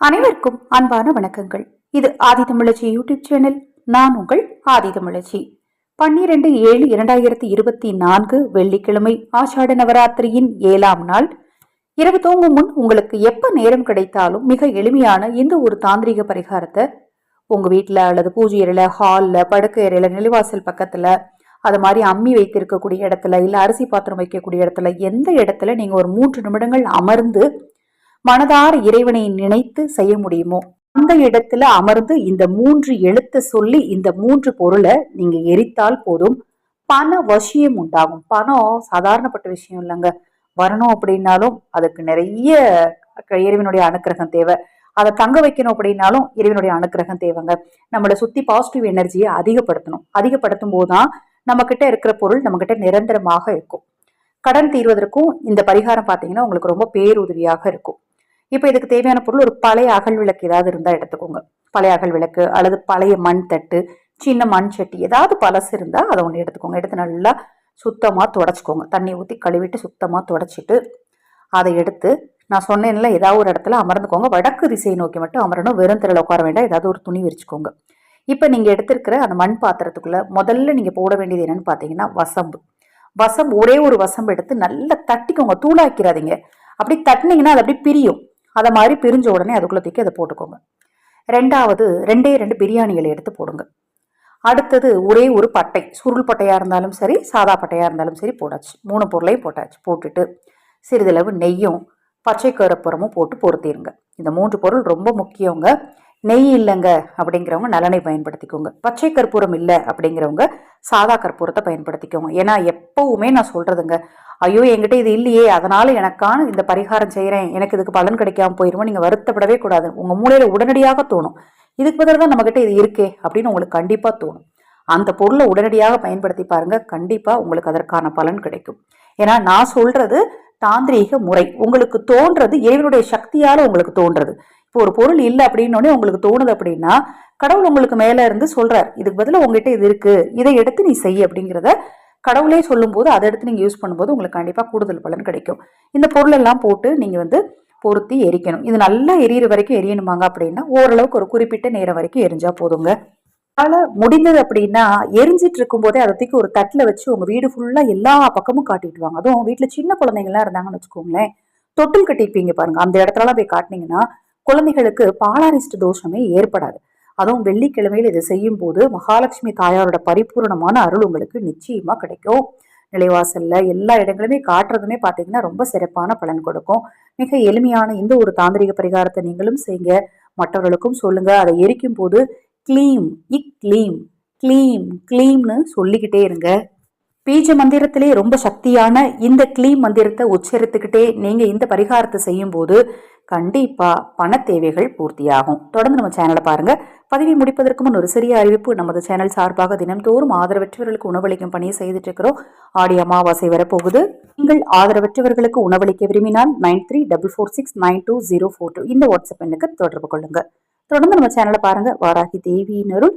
அனைவருக்கும் அன்பான வணக்கங்கள். இது ஆதிதமிழச்சி யூடியூப் சேனல். நான் உங்கள் ஆதிதமிழச்சி பன்னிரண்டு ஏழு இரண்டாயிரத்தி இருபத்தி நான்கு வெள்ளிக்கிழமை ஆஷாட நவராத்திரியின் ஏழாம் நாள். இரவு தூங்கும் முன் உங்களுக்கு எப்ப நேரம் கிடைத்தாலும் மிக எளிமையான இந்த ஒரு தாந்திரிக பரிகாரத்தை? உங்க வீட்டில் அல்லது பூஜை அறையில ஹாலில் படுக்கை அறையில நிலைவாசல் பக்கத்துல அது மாதிரி அம்மி வைத்திருக்கக்கூடிய இடத்துல இல்லை அரிசி பாத்திரம் வைக்கக்கூடிய இடத்துல எந்த இடத்துல நீங்கள் ஒரு மூன்று நிமிடங்கள் அமர்ந்து மனதார இறைவனை நினைத்து செய்ய முடியுமோ? அந்த இடத்துல அமர்ந்து இந்த மூன்று எழுத்தை சொல்லி இந்த மூன்று பொருளை நீங்க எரித்தால் போதும். பண வசியம் உண்டாகும். பணம் சாதாரணப்பட்ட விஷயம் இல்லைங்க. வரணும் அப்படின்னாலும் அதுக்கு நிறைய இறைவனுடைய அனுக்கிரகம் தேவை. அதை தங்க வைக்கணும் அப்படின்னாலும் இறைவனுடைய அனுக்கிரகம் தேவைங்க. நம்மளை சுத்தி பாசிட்டிவ் எனர்ஜியை அதிகப்படுத்தணும். அதிகப்படுத்தும் போதுதான் நம்ம கிட்ட இருக்கிற பொருள் நம்ம கிட்ட நிரந்தரமாக இருக்கும். கடன் தீர்வதற்கும் இந்த பரிகாரம் பார்த்தீங்கன்னா உங்களுக்கு ரொம்ப பேருதவியாக இருக்கும். இப்போ இதுக்கு தேவையான பொருள் ஒரு பழைய அகல் விளக்கு ஏதாவது இருந்தால் எடுத்துக்கோங்க. பழைய அகல் விளக்கு அல்லது பழைய மண் தட்டு சின்ன மண் சட்டி ஏதாவது பழசு இருந்தால் அதை ஒன்று எடுத்துக்கோங்க. எடுத்து நல்லா சுத்தமாக தொடச்சிக்கோங்க. தண்ணி ஊற்றி கழுவிட்டு சுத்தமாக தொடச்சிட்டு அதை எடுத்து நான் சொன்னேன்ல ஏதாவது ஒரு இடத்துல அமர்ந்துக்கோங்க. வடக்கு திசையை நோக்கி மட்டும் அமரணும். வெறும் திரையில் உட்கார வேண்டாம். ஏதாவது ஒரு துணி விரிச்சுக்கோங்க. இப்போ நீங்கள் எடுத்திருக்கிற அந்த மண் பாத்திரத்துக்குள்ளே முதல்ல நீங்கள் போட வேண்டியது என்னென்னு பார்த்தீங்கன்னா வசம்பு. வசம்பு ஒரே ஒரு வசம்பு எடுத்து நல்லா தட்டிக்கோங்க. தூளாக்கிறாதீங்க அப்படி தட்டினீங்கன்னா அது அப்படி பிரியும். அதை மாதிரி பிரிஞ்ச உடனே அதுக்குள்ளே தூக்கி அதை போட்டுக்கோங்க. ரெண்டாவது ரெண்டே ரெண்டு பிரியாணிகளை எடுத்து போடுங்க. அடுத்தது ஒரே ஒரு பட்டை. சுருள் பட்டையாக இருந்தாலும் சரி சாதா பட்டையாக இருந்தாலும் சரி போடாச்சு மூணு பொருளையும் போட்டாச்சு. போட்டுட்டு சிறிதளவு நெய்யும் பச்சை கருப்புறமும் போட்டு பொருத்திடுங்க இந்த மூன்று பொருள் ரொம்ப முக்கியங்க. நெய் இல்லைங்க அப்படிங்கிறவங்க நலனை பயன்படுத்திக்கோங்க. பச்சை கற்பூரம் இல்லை அப்படிங்கிறவங்க சாதா கற்பூரத்தை பயன்படுத்திக்கோங்க. ஏன்னா எப்பவுமே நான் சொல்றதுங்க ஐயோ என்கிட்ட இது இல்லையே அதனால எனக்கான இந்த பரிகாரம் செய்கிறேன் எனக்கு இதுக்கு பலன் கிடைக்காம போயிருமோ நீங்கள் வருத்தப்படவே கூடாது. உங்கள் மூளையில உடனடியாக தோணும். இதுக்கு பதில் தான் நம்மக்கிட்ட இது இருக்கே அப்படின்னு உங்களுக்கு கண்டிப்பாக தோணும். அந்த பொருளை உடனடியாக பயன்படுத்தி பாருங்க. கண்டிப்பாக உங்களுக்கு அதற்கான பலன் கிடைக்கும். ஏன்னா நான் சொல்றது தாந்திரீக முறை. உங்களுக்கு தோன்றது இறைவனுடைய சக்தியால உங்களுக்கு தோன்றது. இப்போ ஒரு பொருள் இல்லை அப்படின்னோடனே உங்களுக்கு தோணுது அப்படின்னா கடவுள் உங்களுக்கு மேல இருந்து சொல்றார் இதுக்கு பதிலாக உங்ககிட்ட இது இருக்கு இதை எடுத்து நீ செய் அப்படிங்கிறத கடவுளே சொல்லும்போது அதை எடுத்து நீங்கள் யூஸ் பண்ணும்போது உங்களுக்கு கண்டிப்பாக கூடுதல் பலன் கிடைக்கும். இந்த பொருள் எல்லாம் போட்டு நீங்கள் வந்து பொருத்தி எரிக்கணும். இது நல்லா எரியிற வரைக்கும் எரியணுமாங்க அப்படின்னா ஓரளவுக்கு ஒரு குறிப்பிட்ட நேரம் வரைக்கும் எரிஞ்சா போதுங்க. அதனால முடிந்தது அப்படின்னா எரிஞ்சிட்டு இருக்கும் போதே அதை தூக்கி ஒரு தட்டில் வச்சு உங்க வீடு ஃபுல்லா எல்லா பக்கமும் காட்டிட்டு வாங்க. அதுவும் வீட்டில் சின்ன குழந்தைங்கலாம் இருந்தாங்கன்னு வச்சுக்கோங்களேன் தொட்டில் கட்டியிருப்பீங்க பாருங்க. அந்த இடத்துலலாம் போய் காட்டினீங்கன்னா குழந்தைகளுக்கு பாலாரிஸ்ட் தோஷமே ஏற்படாது. அதுவும் வெள்ளிக்கிழமையில் இதை செய்யும் போது மகாலட்சுமி தாயாரோட பரிபூர்ணமான அருள் உங்களுக்கு நிச்சயமா கிடைக்கும். நிலைவாசல்ல எல்லா இடங்களுமே காட்டுறதுமே பார்த்தீங்கன்னா ரொம்ப சிறப்பான பலன் கொடுக்கும். மிக எளிமையான இந்த ஒரு தாந்திரிக பரிகாரத்தை நீங்களும் செய்யுங்க. மற்றவர்களுக்கும் சொல்லுங்க. அதை எரிக்கும் போது கிளீம் இக் கிளீம் கிளீம் கிளீம்னு சொல்லிக்கிட்டே இருங்க. பீஜ மந்திரத்திலே ரொம்ப சக்தியான இந்த கிளீம் மந்திரத்தை உச்சரித்துக்கிட்டே நீங்க இந்த பரிகாரத்தை செய்யும் போது கண்டிப்பா பண தேவைகள் பூர்த்தியாகும். தொடர்ந்து நம்ம சேனலை பாருங்க. பதவி முடிப்பதற்கு முன் ஒரு சிறிய அறிவிப்பு. நமது சேனல் சார்பாக தினம்தோறும் ஆதரவற்றவர்களுக்கு உணவளிக்கும் பணியை செய்துட்டு இருக்கிறோம் ஆடி அமாவாசை வரப்போகுது. நீங்கள் ஆதரவற்றவர்களுக்கு உணவளிக்க விரும்பினால் nine three double four six nine two zero four two இந்த வாட்ஸ்அப் எண்ணுக்கு தொடர்பு கொள்ளுங்க. தொடர்ந்து நம்ம சேனலை பாருங்க. வாராகி தேவியினருள்